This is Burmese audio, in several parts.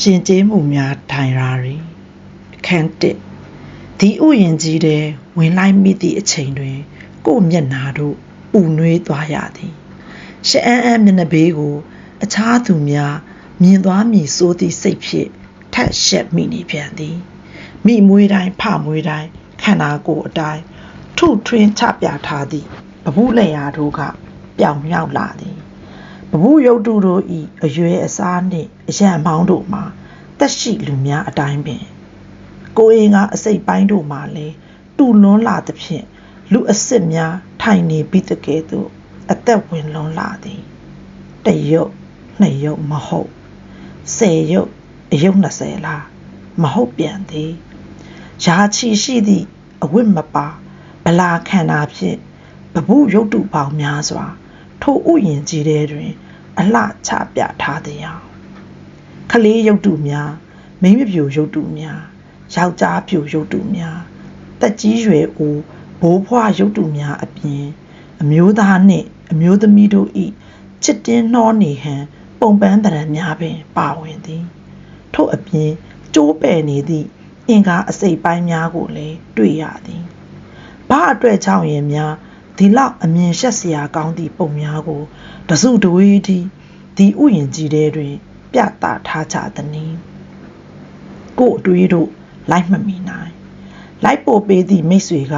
ရှင်ကျေးမှုများထိုင်ရာရီအခန်းတစ်ဒီဥယျင်ကြီးတဲ့ဝင်လိုက်မိသည့်အချိန်တွင် ကို့မျက်နာတို့ဥနွေးသွားရသည်ရှအန်းအန်းမျက်နှာဘေးကို အခြားသူများမြင်သွားမည်စိုးသည့်စိတ်ဖြင့်ထက်ရှက်မိနေပြန်သည်မိမွေးတိုင်းဖမွေးတိုင်းခန္ဓာကိုယ်အတိုင်းထုထွင်းချပြထားသည့်ပပုလက်ရာတို့ကပြောင်မြောက်လာသည် ပပုရုပ်တုတို့ဤအရွယ်အစားနှင့်အရန်မောင်းတို့မှာတက်ရှိလူများအတိုင်းပင်ကိုယ်အင်ကအစိတ်ပိုင်းတို့မှာလည်းတူလွန်းလာသဖြင့်လူအစ်စ်များထိုင်နေပြီးတကယ်သို့အသက်ဝင်လွန်းလာသည်တရုတ်နှစ်ရုတ်မဟုတ်ဆယ်ရုတ်အရုတ်20လားမဟုတ်ပြန်သည်ရာချီရှိသည့်အဝတ်မပါဗလာခန္ဓာဖြင့်ပပုရုပ်တုပေါင်းများစွာထိုဥယျင်ကြီးထဲတွင် အလှချပြထားသည်အောင်ခလေးရုပ်တုများမိန်းမပြူရုပ်တုများယောက်ျားပြူရုပ်တုများတက်ကြီးရွယ်ဦးဘိုးဘွားရုပ်တုများအပြင်အမျိုးသားနှင့်အမျိုးသမီးတို့၏ချစ်တင်းနှောနေဟန်ပုံပန်းတရံများပင်ပါဝင်သည် ထို့အပြင်ကျိုးပယ်နေသည့်အင်္ဂါအစိတ်ပိုင်းများကိုလည်းတွေ့ရသည်ဘာအတွက်ကြောင့်ရင်များ ဒီလောက်အမြင်ရှက်စရာကောင်းသည့်ပုံများကိုတစုတဝေးသည်ဒီဥယျင်ကြီးထဲတွင် ပြသထားကြသည်။ကို့အတွေးတို့လိုက်မမီနိုင်လိုက်ပို့ပေးသည့်မိတ်ဆွေက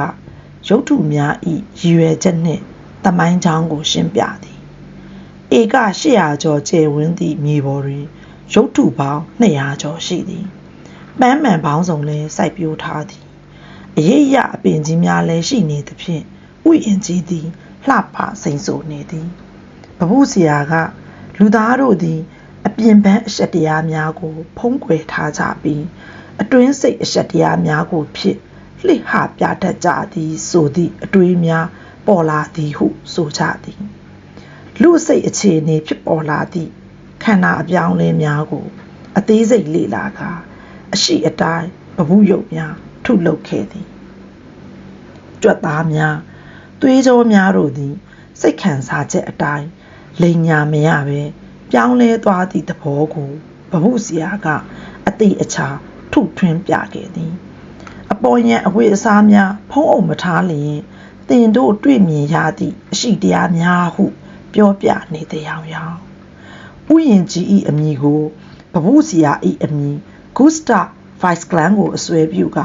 ရုပ်ထုများဤရည်ရွယ်ချက်နှင့်တမိုင်းချောင်းကိုရှင်းပြသည်ဧက800ကျော်ကျယ်ဝန်းသည့်မြေပေါ်တွင်ရုပ်ထုပေါင်း200ကျော်ရှိသည်ပန်းမှန်ပေါင်းစုံလည်းစိုက်ပျိုးထားသည်အရေးရအပင်ကြီးများလည်းရှိနေသဖြင့် ဥယျင်ကြီးသည်လှပစိန်ဆိုနေသည်ပပုစရာက လူသားတို့သည် အပြင်ပန်းအရှက်တရားများကို ဖုံးကွယ်ထားကြပြီးအတွင်းစိတ်အရှက်တရားများကိုဖြစ်လှိဟပြတတ်ကြသည်ဆိုသည့်အတွေးများပေါ်လာသည်ဟုဆိုကြသည်လူစိတ်အခြေအနေဖြစ်ပေါ်လာသည့်ခန္ဓာအပြောင်းအလဲများကို အသေးစိတ်လေ့လာကာအရှိအတိုင်းပပုယုတ်များ ထုလုပ်ခဲ့သည်ကြွက်သားများ သွေးကြောများတို့သည် စိတ်ခံစားချက်အတိုင်းလိန်ညာမရပဲပြောင်းလဲသွားသည့်သဘောကိုပပုစရာကအတိအချာထုထွင်းပြခဲ့သည် အပေါ်ယံအဝိအစားများဖုံးအုပ်မထားလျင်တင်တို့တွေ့မြင်ရသည့်အရှိတရားများဟု ပြောပြနေသည်ရောင်ရောင်ဥယျင်ကြီး၏အမည်ကိုပပုစရာ၏အမည်ဂုစတာဗိုက်စကလန်ကိုအစွဲပြုက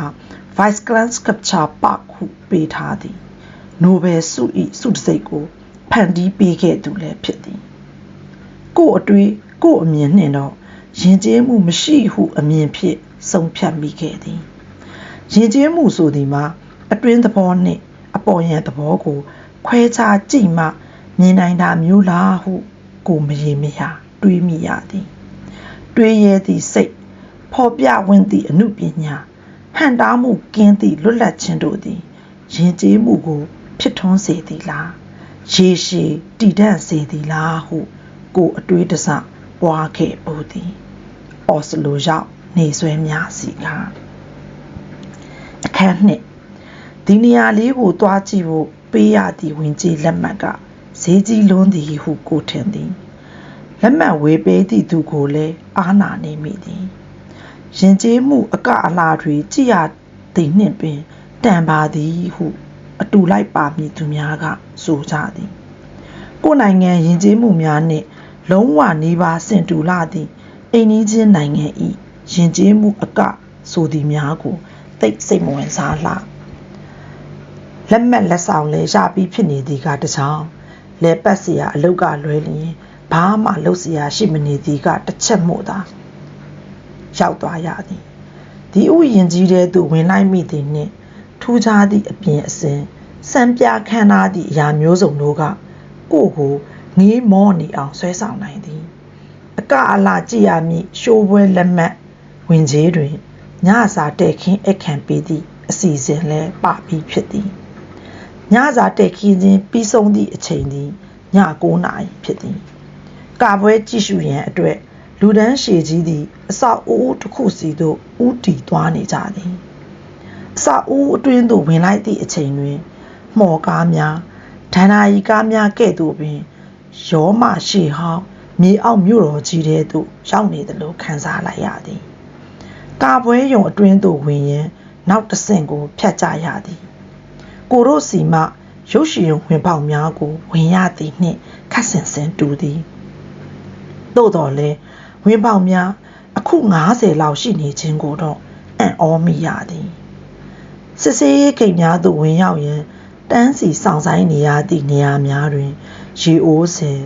Vice Clan Sculpture Park ဟုပေးထားသည် နိုဘယ်ဆု၏ဆုတံဆိပ်ကိုဖန်တီးပေးခဲ့သူလည်းဖြစ်သည်ကို့အတွေ့ကို့အမြင်နှင့်တော့ယဉ်ကျေးမှုမရှိဟုအမြင်ဖြင့်ဆုံးဖြတ်မိခဲ့သည်ယဉ်ကျေးမှုဆိုသည်မှာအတွင်းသဘောနှင့်အပေါ်ယံသဘောကို ခွဲခြားကြည့်မှမြင်နိုင်တာမျိုးလားဟု ကိုမရေမရတွေးမိရသည်တွေးရဲသည့်စိတ်ဖော်ပြဝင်သည့်အမှုပညာဟန်တားမှုကင်းသည့်လွတ်လပ်ခြင်းတို့သည်ယဉ်ကျေးမှုကို ဖြစ်ထွန်းစေသည်လားရေရှည်တည်တံ့စေသည်လားဟု ကိုအတွေးတစပွားခဲ့ပူသည်အော်စလိုရောက်နေဆွဲများစီကအခန်းနှစ်ဒီနေရာလေးကိုတွားကြည့်ဖို့ပေးရသည့်ဝင်ကြီးလက်မှတ်ကဈေးကြီးလွန်းသည်ဟုကိုထင်သည်လက်မှတ်ဝေပေးသည့်သူကိုလည်းအားနာနေမိသည်ရင်ကျေးမှုအကအလားတွေကြည်ရသည်နှင့်ပင်တန်ပါသည်ဟုအ တူလိုက်ပါမည်သူများကဆိုကြသည် ကိုယ်နိုင်ငံရင်ကျေးမှုများနှင့် လုံးဝနေပါစင်တူလာသည့်အိမ်နီးချင်းနိုင်ငံ၏ရင်ကျေးမှုအကဆိုသည်များကိုသိစိတ်မဝင်စားလှလက်မှတ်လက်ဆောင်လဲရပြီးဖြစ်နေသည်ကတချောင်းလဲပတ်เสียအလုတ်ကလွဲလျင်ဘာမှလုပ်เสียရှိမနေသည်ကတစ်ချက်မို့သာရောက်သွားရသည်ဒီဥယျင်ကြီးတဲ့သူဝင်လိုက်မိသည်နှင့်ထူးခြားသည့်အပြင်အစဉ် စံပြခမ်းနားသည့်အရာမျိုးစုံတို့ကကိုကိုငေးမောနေအောင်ဆွဲဆောင်နိုင်သည် အကအလာကြည့်ရမည့်ရှိုးပွဲလက်မှတ်ဝင်ကြီးတွင်ညစာတဲ့ခင်းအခန့်ပေးသည့်အစီအစဉ်လဲပပြီးဖြစ်သည်ညစာတဲ့ခင်းခြင်းပြီးဆုံးသည့်အချိန်သည်ည9နာရီဖြစ်သည်ကာပွဲကြည့်ရှုရန်အတွက်လူဒန်းရှည်ကြီးသည်အဆောက်အဦတစ်ခုစီသို့ဥတီသွားနေကြသည်အဆောက်အဦအတွင်းသို့ဝင်လိုက်သည့်အချိန်တွင် မှော်ကားများဒန္နာယီကားများကဲ့သို့ပင်ရောမရှိဟောင်းမြေအောက်မြို့တော်ကြီးတဲ့သို့ရောက်နေတယ်လို့ခန်းစားလိုက်ရသည်ကာပွဲယုံအတွင်းသို့ဝင်ရင်နောက်တစ်ဆင့်ကိုဖြတ်ကြရသည်ကိုတို့စီမှရုပ်ရှင်ဝင်ပေါက်များကိုဝင်ရသည်နှင့်ခတ်ဆင်ဆင်တူသည်သို့တော်လဲဝင်ပေါက်များအခု90လောက်ရှိနေခြင်းကိုတော့အံ့ဩမိရသည်စစ်စေးခိတ်များသို့ဝင်ရောက်ရင် တန်းစီဆောင်ဆိုင်နေရသည့်နေရာများတွင်ရေအိုးစင်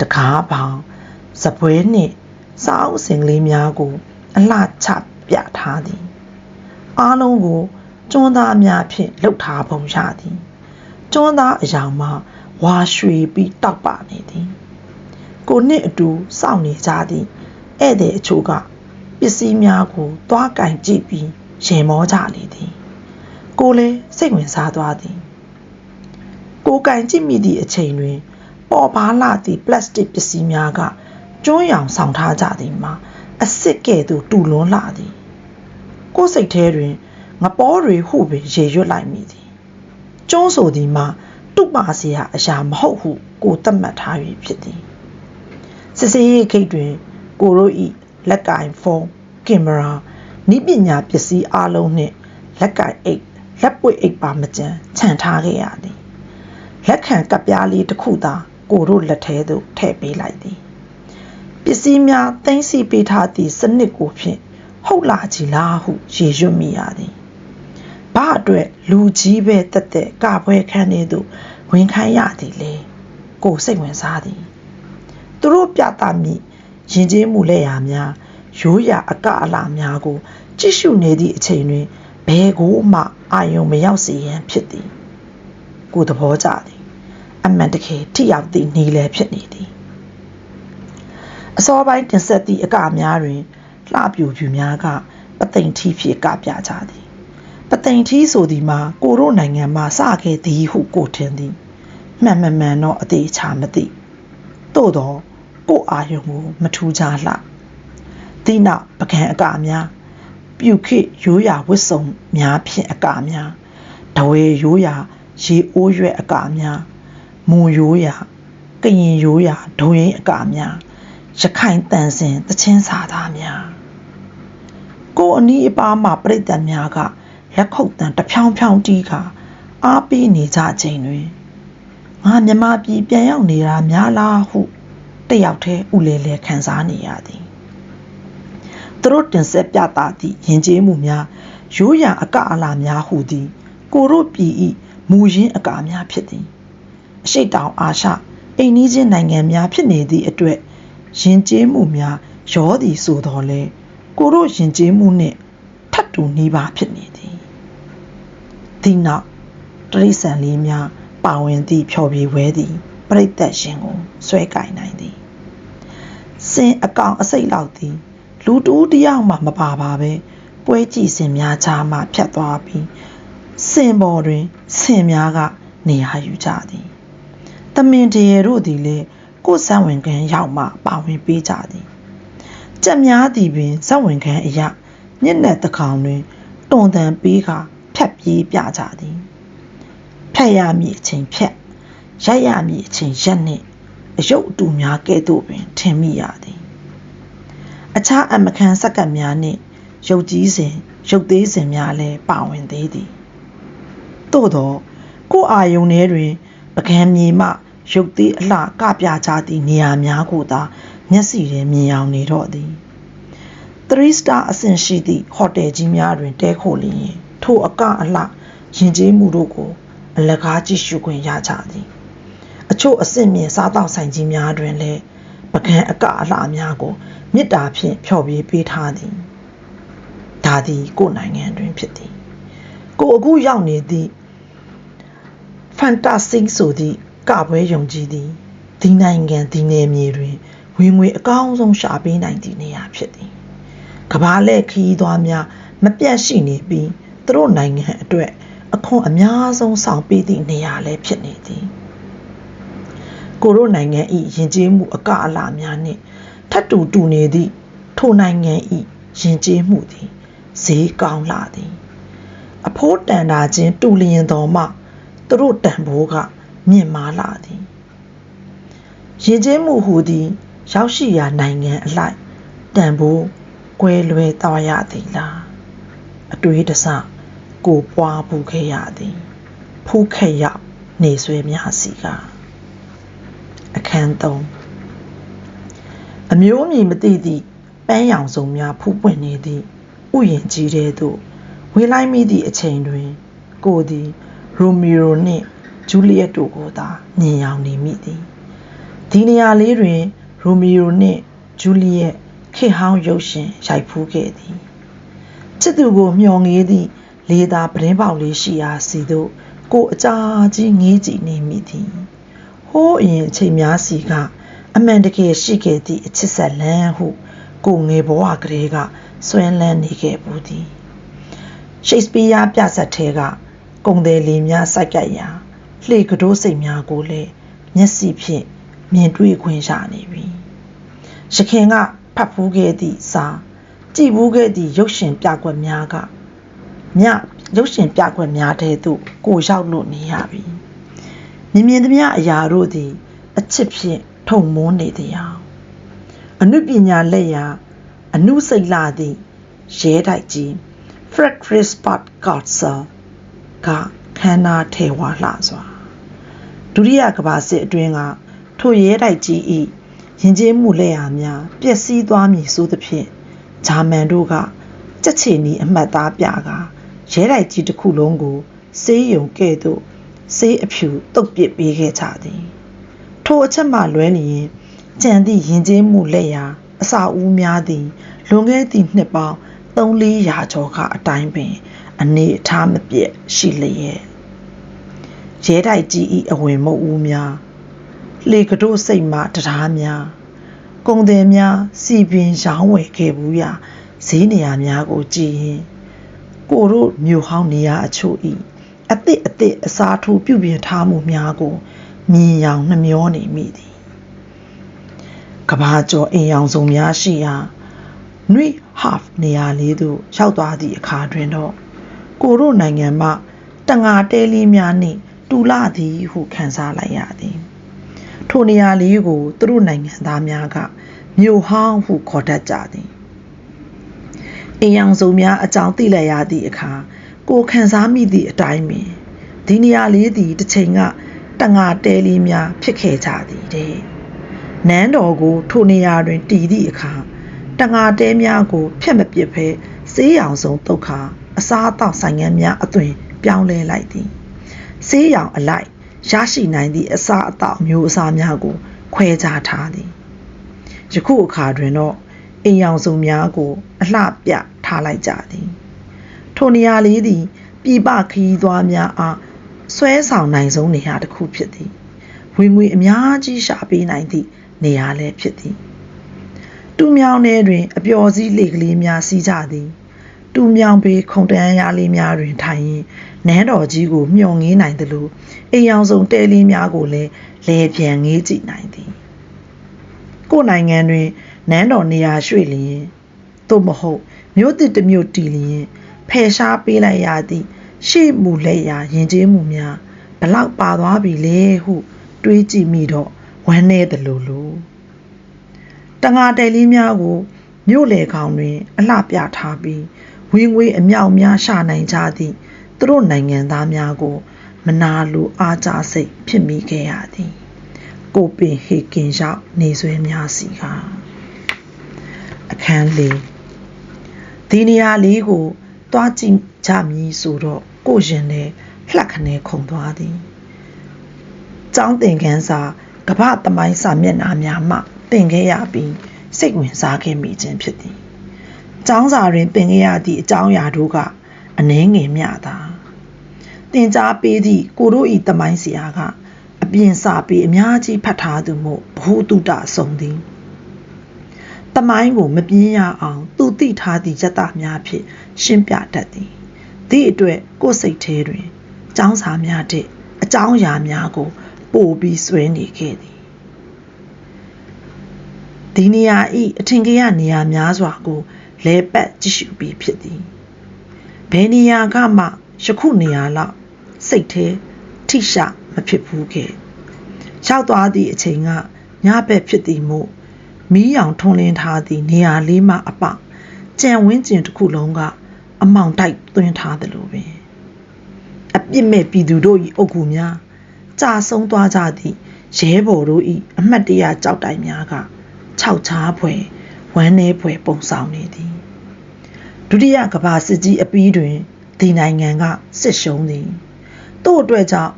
တကားပေါင်စပွဲနှင့်စာအုပ်စင်ကလေးများကို အလှချပြထားသည်အားလုံးကိုကျွန်းသားများဖြင့်လှုပ်ထားပုံရသည်ကျွန်းသားအယောင်မှဝါရွှေပြီးတောက်ပနေသည်ကိုနှင့်အတူစောင့်နေကြသည့်ဧည့်သည်အချို့ကပစ္စည်းများကိုသွားကင်ကြည့်ပြီးရင်မောကြလေသည် ကိုလည်းစိတ်ဝင်စားသွားသည် ကိုကင်ကြည့်မိသည့်အချိန်တွင် ပေါ်ပါလာသည့်ပလတ်စတစ်ပစ္စည်းများကကျွန်းရောင်ဆောင်ထားကြသည်မှာအစ်စ်ကဲ့သို့တူလွန်းလာသည်ကိုယ်စိတ်ထဲတွင်ငပေါ်တွေဟုပင်ရေရွတ်လိုက်မိသည်ကျွန်းဆိုသည်မှာတုပါစရာအရာမဟုတ်ဟုကိုသတ်မှတ်ထား၍ဖြစ်သည်စစ်စေးရိတ်ခိတ်တွင် ကိုရိုဤလက်ကင်ဖုန်းကင်မရာဤပညာပစ္စည်းအလုံးနှင့်လက်ကင်အိတ်လက်ပွေအိတ်ပါမကြံခြံထားခဲ့ရသည် လက်ခံကပ်ပြားလေးတစ်ခုသာကိုတို့လက်ထဲသို့ထည့်ပေးလိုက်သည်ပစ္စည်းများသိမ်းဆည်းပေးထားသည့်စနစ်ကိုဖြင့်ဟုတ်လာကြည်လားဟုရေရွတ်မိရသည်ဘာအတွက်လူကြီးပဲတက်တက်ကပွဲခန်းထဲသို့ဝင်ခိုင်းရသည်လေကိုစိတ်ဝင်စားသည်သူတို့ပြသမိရင်ကျေးမှုလက်ရာများရိုးရာအကအလာများကို ကြည့်ရှုနေသည့်အချိန်တွင်ဘယ်ကိုမှအာယုံမရောက်စေရန်ဖြစ်သည် ကိုသဘောကျသည် အမှန်တကယ်ထိရောက်သည့်နေလည်းဖြစ်နေသည်အစောပိုင်းတင်ဆက်သည့်အကများတွင်လှပြူပြူများကပသိမ်ထီဖြစ်ကပြကြသည်ပသိမ်ထီဆိုသည်မှာကိုတို့နိုင်ငံမှာစခဲ့သည်ဟုကိုထင်သည်မှန်မှန်မှန်တော့အသေးချာမသိသို့တော့ကိုအာယုံကိုမထူးကြလှဒီနောက်ပကံအကများပြုခိရိုးရာဝစ်စုံများဖြင့်အကများတဝဲရိုးရာရေအိုးရွက်အကများ မွန်ရိုးရာကရင်ရိုးရာဒုံရင်အကများရခိုင်တန်စင်တချင်းစာသားများကိုအနီးအပါးမှပြိတ္တများကလက်ခုပ်တန်တဖြောင်းဖြောင်းတီးကအားပေးနေကြချိန်တွင်ငါမြမပြည်ပြန်ရောက်နေတာများလားဟုတယောက်တည်းဥလဲလဲခံစားနေရသည်သူတို့တင်ဆက်ပြသသည့်ယဉ်ကျေးမှုများရိုးရာအကအလာများဟုသည် ကိုတို့ပြည်ဤမူရင်းအကာများဖြစ်သည် အရှိတောင်အာရှအိမ်နီးချင်းနိုင်ငံများဖြစ်နေသည့်အတွက်ယဉ်ကျေးမှုများရောသည်ဆိုတော်လဲကိုတို့ယဉ်ကျေးမှုနှင့်ထပ်တူနေပါဖြစ်နေသည်ဒီနောက်တရိษံလေးများပါဝင်သည့်ဖြော်ပြဝဲသည်ပြိတ္တရှင်ကိုဆွဲကင်နိုင်သည်စင်အကောင်အစိတ်လောက်သည်လူတူးတယောက်မှမပါပါပဲပွဲကြည့်စင်များချာမှဖြတ်သွားပြီးစင်ပေါ်တွင်စင်များကနေရာယူကြသည် တမင်တရေတို့သည်လည်းကိုယ်ဇဝင်ခံရောက်မှပါဝင်ပေးကြသည်ကြက်များသည်ပင်ဇဝင်ခံအရာညက်နဲ့တကောင်တွင်တွန်တန်ပေးကဖြတ်ပြေးပြကြသည်ဖြတ်ရမည်အချိန်ဖြတ်ရိုက်ရမည်အချိန်ရက်နှင့်အယုတ်အတူများကဲ့သို့ပင်ထင်မိရသည်အခြားအမခန်းစက္ကပ်များနှင့်ရုပ်ကြီးစဉ်ရုပ်သေးစဉ်များလည်းပါဝင်သေးသည်သို့သောကိုအာယုန်ထဲတွင် ပကံမြေမှရုပ်သေးအလှကပြကြသည့်နေရာများကိုသာမျက်စိထဲမြင်အောင်နေတော့သည်3 star အဆင့်ရှိသည့်ဟိုတယ်ကြီးများတွင်တဲခိုလျင်ထိုအကအလှရင်ကျေးမှုတို့ကို အလကားကြည့်ရှုခွင့်ရကြသည်အချို့အဆင့်မြင့်စားတောက်ဆိုင်ကြီးများတွင်လည်းပကံအကအလှများကိုမေတ္တာဖြင့်ဖျော်ဖြေပေးထားသည်ဒါသည်ကိုယ်နိုင်ငံတွင်ဖြစ်သည်ကိုအခုရောက်နေသည့် ဖန်တာစင်းဆိုသည့်ကပွဲယုံကြည်သည်ဒီနိုင်ငံဒီနယ်မြေတွင်ဝင်ငွေအကောင်းဆုံးရှာပေးနိုင်သည့်နေရာဖြစ်သည်ကဘာလဲခီးသွားများမပြတ်ရှိနေပြီးသူတို့နိုင်ငံအတွက်အခွန်အများဆုံးဆောင်ပေးသည့်နေရာလည်းဖြစ်နေသည်ကိုရိုနိုင်ငံ၏ယဉ်ကျေးမှုအကအလာများနှင့်ထပ်တူတူနေသည့်ထိုနိုင်ငံ၏ယဉ်ကျေးမှုသည်ဈေးကောင်းလာသည် အဖိုးတန်တာချင်းတူလျင်တော်မှ သူတို့တန်ဖိုးကမြင့်မားလာသည်ရင်ကျေးမှုဟူသည် ရောက်ရှိရာနိုင်ငံအလိုက်တန်ဖိုးကွဲလွဲသွားရသည်လားအတွေးတစကိုပွားပူခဲ့ရသည်ဖူးခက်ရောက်နေဆွေများစီကအခန်း3အမျိုးအမည်မသိသည့်ပန်းရောင်စုံများဖူးပွင့်နေသည့်ဥယျင်ကြီးတဲ့သို့ဝေးလိုက်မိသည့်အချိန်တွင် ကိုသည် ရိုမီရိုနှင့်ဂျူလီယက်တို့ကိုသာမြင်ရောင်နေမိသည်ဒီနေရာလေးတွင်ရိုမီရိုနှင့်ဂျူလီယက်ခေတ်ဟောင်းရုပ်ရှင်ရိုက်ဖူးခဲ့သည်ချစ်သူကိုမျှော်ငေးသည့်လေသာပတင်းပေါက်လေးရှိရာစီသို့ကိုအကြာကြီးငေးကြည့်နေမိသည်ဟိုးအရင်အချိန်များစီကအမှန်တကယ်ရှိခဲ့သည့်အချစ်ဆက်လန်းဟုကိုငယ်ဘဝကလေးကဆွဲလန်းနေခဲ့ဘူးသည်ရှိတ်စပီးယားပြဆက်ထဲက ကုံတယ်လီများစိုက်ကပ်ရာလှေကတိုးစိတ်များကိုလည်းမျက်စိဖြင့်မြင်တွေ့ခွင့်ရနေပြီရခင်ကဖတ်ဖူးခဲ့သည့်စာကြည်ဘူးခဲ့သည့်ရုပ်ရှင်ပြကွက်များကမြရုပ်ရှင်ပြကွက်များထဲသို့ကိုရောက်လို့နေရပြီမြင်မြင်သမျှအရာတို့သည် အချစ်ဖြင့်ထုံမွန်းနေသည်အောင်အနုပညာလက်ရာအနုစိတ်လာသည့်ရဲတိုက်ကြီး Fred Crispart Garza ကခန္ဓာထေဝါလှစွာဒုတိယကမ္ဘာစစ်အတွင်းကထိုရဲတိုက်ကြီး၏ရင်ကျေးမှုလက်ရာများပျက်စီးသွားမည်ဆိုသဖြင့်ဂျာမန်တို့ကကြက်ချီနီအမှတ်သားပြကရဲတိုက်ကြီးတစ်ခုလုံးကိုစေးယုံကဲ့သို့စေးအဖြူတုတ်ပစ်ပေးခဲ့ကြသည်ထိုအချက်မှလွဲလျင်ကြံသည့်ရင်ကျေးမှုလက်ရာအစာဦးများသည်လွန်ခဲ့သည့်နှစ်ပေါင်း3-400ကျော်ကအတိုင်းပင် အနေအထားမပြတ်ရှိလျက်ရဲတိုက်ကြီးဤအဝင်မုတ်ဦးများလေကတို့စိတ်မှတရားများကုံတယ်များစီပင်ရောင်းဝယ်ခဲ့ဘူးရာဈေးနေရာများကိုကြည်ရင်ကိုတို့မြို့ဟောင်းနေရာအချို့ဤအသစ်အသစ်အစားထိုးပြုပြင်ထားမှုများကိုမြင်ရောင်နှမျောနေမိသည်ကဘာကျော်အိမ်ရောင်စုံများရှိရာနွိ half နေရာလေးသို့ရောက်သွားသည့်အခါတွင်တော့ ကိုတို့နိုင်ငံမှတငါတဲလေးများနှင့်တူလာသည်ဟုခံစားလိုက်ရသည်ထိုနေရာလေးကိုသူတို့နိုင်ငံသားများကမြို့ဟောင်းဟုခေါ်တတ်ကြသည်အိမ်အောင်စုံများအကြောင်းသိလိုက်ရသည့်အခါကိုခံစားမိသည့်အတိုင်းပင်ဒီနေရာလေးသည်တစ်ချိန်ကတငါတဲလေးများဖြစ်ခဲ့ကြသည်တဲ့နန်းတော်ကိုထိုနေရာတွင်တည်သည့်အခါတငါတဲများကိုဖျက်မပစ်ဘဲစေးရောင်စုံတုတ်ခါ အစားအသောက်ဆိုင်ငန်းများအသွင်ပြောင်းလဲလိုက်သည်စေးရောင်အလိုက်ရရှိနိုင်သည့်အစားအသောက်မျိုးအစားများကိုခွဲခြားထားသည်ယခုအခါတွင်တော့အိမ်ရောင်စုံများကို အလှပြထားလိုက်ကြသည်ထိုနေရာလေးသည်ပြည်ပခရီးသွားများအားဆွဲဆောင်နိုင်ဆုံးနေရာတစ်ခုဖြစ်သည်ဝင်ငွေအများကြီးရှာပေးနိုင်သည့်နေရာလည်းဖြစ်သည် တူမြောင်ထဲတွင် အပျော်စီးလေကလေးများစီးကြသည် တူမြောင်ပေခုံတန်းရလေးများတွင်ထိုင်ရင်နန်းတော်ကြီးကိုမျှော်ငေးနိုင်သလိုအိမ်အောင်ဆုံးတဲလေးများကိုလည်းလဲပြန်ငေးကြည့်နိုင်သည်ကိုယ်နိုင်ငံတွင်နန်းတော်နေရာရွှေ့လျင်သို့မဟုတ်မြို့တစ်တစ်မြို့တည်လျင်ဖယ်ရှားပေးလိုက်ရသည့်ရှေ့မူလက်ရာယဉ်ကျေးမှုများဘလောက်ပါသွားပြီလဲဟုတွေးကြည့်မိတော့ဝမ်းနည်းတယ်လို့လို့တငါတယ်လေးများကိုမြို့လေခေါင်တွင် အလှပြထားပြီး ဝင်ငွေအမြောက်များရှာနိုင်ကြသည့်သူတို့နိုင်ငံသားများကို မနာလိုအားကြစိတ်ဖြစ်မိခဲ့ရသည် ကိုပင်ဟေကင်ရောက်နေဆွဲများစီကအခန်းလေးဒီနေရာလေးကိုတွားကြည့်ကြမည်ဆိုတော့ကိုရင်နဲ့လှက်ခနဲခုန်သွားသည်ကျောင်းသင်ခန်းစာကပ္ပသမိုင်းစာမျက်နှာများမှသင်ခဲ့ရပြီးစိတ်ဝင်စားခဲ့မိခြင်းဖြစ်သည်။ ကျောင်းစာတွင်သင်ခဲ့ရသည့်အကြောင်းအရာတို့ကအနှဲငယ်မျှသာ။သင်ကြားပေးသည့်ကိုတို့ဤသမိုင်းဆရာကအပြင်စာပေအများကြီးဖတ်ထားသူမို့ဘ ഹു တုတဆုံးသည်။သမိုင်းကိုမပြင်းရအောင်သူသိထားသည့်ယတများဖြင့်ရှင်းပြတတ်သည်။သည့်အတွက်ကိုယ်စိတ်ထဲတွင်ကျောင်းစာများတဲ့အကြောင်းအရာများကိုပို့ပြီးဆွဲနေခဲ့သည်ဒီနေရာဤအထင်ကြီးနေရာများစွာကို လဲပတ်ကြည့်ရှုပြီးဖြစ်သည်ဘယ်နေရာကမှယခုနေရာလောက်စိတ်သေးထိရှမဖြစ်ဘူးခဲ့ရောက်သွားသည့်အချိန်ကညဘက်ဖြစ်သည်မို့မီးရောင်ထွန်းလင်းထားသည့်နေရာလေးမှအပကြံဝင်းကျင်တစ်ခုလုံးကအမောင်တိုက်သွင်းထားသလိုပင်အပြစ်မဲ့ပြည်သူတို့၏အုပ်ကူများကြာဆုံးသွားကြသည့်ရဲဘော်တို့၏အမှတ်တရကြောက်တိုင်များကခြောက်ချားဖွယ် ဝမ်းနည်းဖွယ်ပုံဆောင်နေသည်ဒုတိယကမ္ဘာစစ်ကြီးအပြီးတွင်ဒီနိုင်ငံကစစ်ရှုံးသည်တို့အတွက်ကြောင့်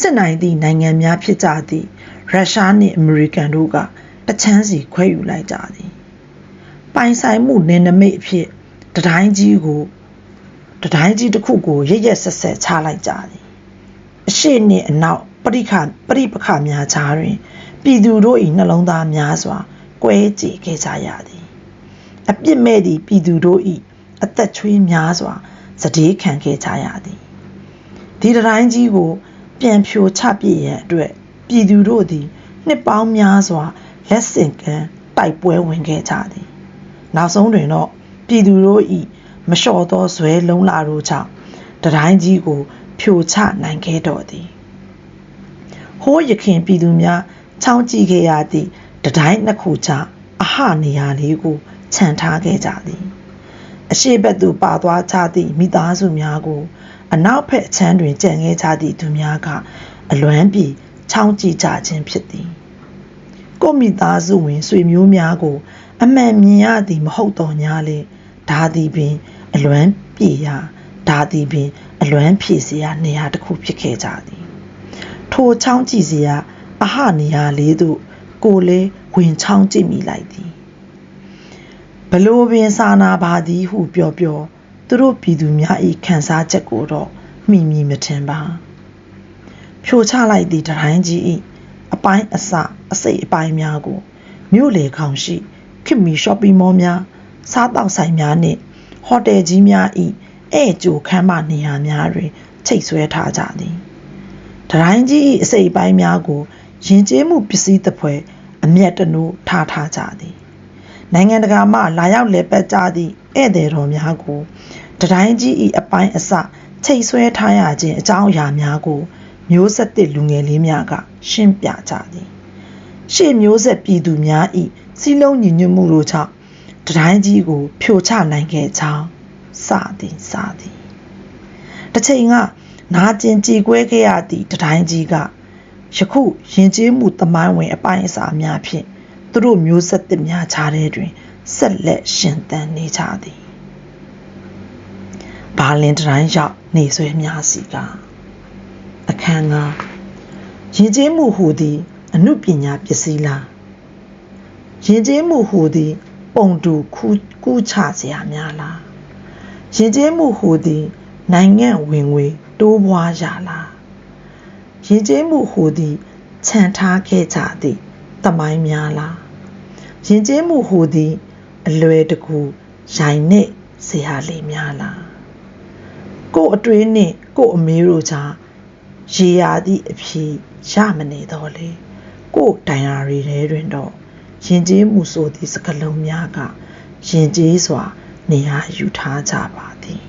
စစ်နိုင်သည့်နိုင်ငံများဖြစ်ကြသည့်ရုရှားနှင့်အမေရိကန်တို့ကတချမ်းစီခွဲယူလိုက်ကြသည်ပိုင်ဆိုင်မှုနယ်နိမိတ်အဖြစ်တတိုင်းကြီးကိုတတိုင်းကြီးတစ်ခုကိုရရက်ဆက်ဆက်ချလိုက်ကြသည်အရှိနှင့်အနောက်ပရိခပရိပခများကြားတွင် ပြည်သူတို့၏နှလုံးသားများစွာကွဲကြေခဲ့ကြရသည် အပြစ်မဲ့သည့်ပြည်သူတို့၏အသက်ချွေးများစွာစတေးခံခဲ့ကြရသည်ဒီတတိုင်းကြီးကို ပြန်ဖြိုချပစ်ရန်အတွက်ပြည်သူတို့သည်နှစ်ပေါင်းများစွာလက်ဆင့်ကမ်းတိုက်ပွဲဝင်ခဲ့ကြသည်နောက်ဆုံးတွင်တော့ပြည်သူတို့၏မလျှော်သောဇွဲလုံးလာတို့ကြောင့်တတိုင်းကြီးကို ဖြိုချနိုင်ခဲ့တော်သည်ဟိုးရခင်ပြည်သူများချောင်းကြည့်ခဲ့ရသည့်တတိုင်းနှစ်ခုချအဟနေရာလေးကို ခြံထားခဲ့ကြသည်အရှိဘက်သို့ပါသွားကြသည့်မိသားစုများကို အနောက်ဘက်အခြမ်းတွင်ကြံခဲ့ကြသည့်သူများကအလွမ်းပြေချောင်းကြည့်ကြခြင်းဖြစ်သည်ကိုမိသားစုဝင်ဆွေမျိုးများကို အမှန်မြင်ရသည်မဟုတ်တော်ညာလေဒါသည်ပင် အလွမ်းပြေရာဒါသည်ပင် အလွမ်းဖြည့်စရာနေရာတစ်ခုဖြစ်ခဲ့ကြသည် ထိုချောင်းကြည့်စရာအဟနေရာလေးသို့ကိုလေးဝင်ချောင်းကြည့်မိလိုက်သည်ဘ လို့ပင်စာနာပါသည်ဟုပြောပြောသူတို့ပြည်သူများ၏ခံစားချက်ကိုတော့မိမိမထင်ပါဖြိုချလိုက်သည့်တတိုင်းကြီး၏အပိုင်းအစအစိတ်အပိုင်းများကိုမြို့လေခေါင်ရှိခင်မီရှော့ပင်းမောများစားတောက်ဆိုင်များနှင့်ဟိုတယ်ကြီးများ၏ဧည့်ကြိုခန်းမနေရာများတွင်ချိတ်ဆွဲထားကြသည်တတိုင်းကြီး၏အစိတ်အပိုင်းများကိုယဉ်ကျေးမှုပစ္စည်းတစ်ဖွဲ့အမျက်တနိုးထားထားကြသည် နိုင်ငံတကာမှလာရောက်လည်ပတ်ကြသည့်ဧည့်သည်တော်များကိုတတိုင်းကြီး၏အပိုင်းအစချိတ်ဆွဲထားရခြင်းအကြောင်းအရာများကို မျိုးဆက်သစ်လူငယ်လေးများက ရှင်းပြကြသည်ရှေ့မျိုးဆက်ပြည်သူများ၏စီးလုံးညီညွတ်မှုတို့ကြောင့်တတိုင်းကြီးကို ဖြိုချနိုင်ခဲ့ကြောင်းစသည်စသည်တစ်ချိန်ကနာကျင်ကြည်ကွဲခဲ့ရသည့်တတိုင်းကြီးကယခုယဉ်ကျေးမှုတမိုင်းဝင်အပိုင်းအစာများဖြင့် သူတို့မျိုးဆက်သစ်များခြားထဲတွင်ဆက်လက်ရှင်သန်နေကြသည်ဘာလင်တတိုင်းရောက်နေဆွဲများစီကအခန်းကယဉ်ကျေးမှုဟူသည်အမှုပညာပစ္စည်းလားယဉ်ကျေးမှုဟူသည် ပုံတူခူးကူးချစရာများလားယဉ်ကျေးမှုဟူသည် နိုင်ငံဝင်ငွေတိုးပွားရလားယဉ်ကျေးမှုဟူသည်ခြံထားခဲ့ကြသည့်တမိုင်းများလား ယဉ်ကျေးမှုဟူသည် အလွယ်တကူရိုင်နှင့်ဇေဟာလေးများလားကို့အတွေးနှင့်ကို့အမေးတို့ကြားရေရာသည့်အဖြေရမနေတော့လေကို့ဒိုင်ယာရီထဲတွင်တော့ယဉ်ကျေးမှုဆိုသည့်စကားလုံးများကယဉ်ကျေးစွာနေရာယူထားကြပါသည်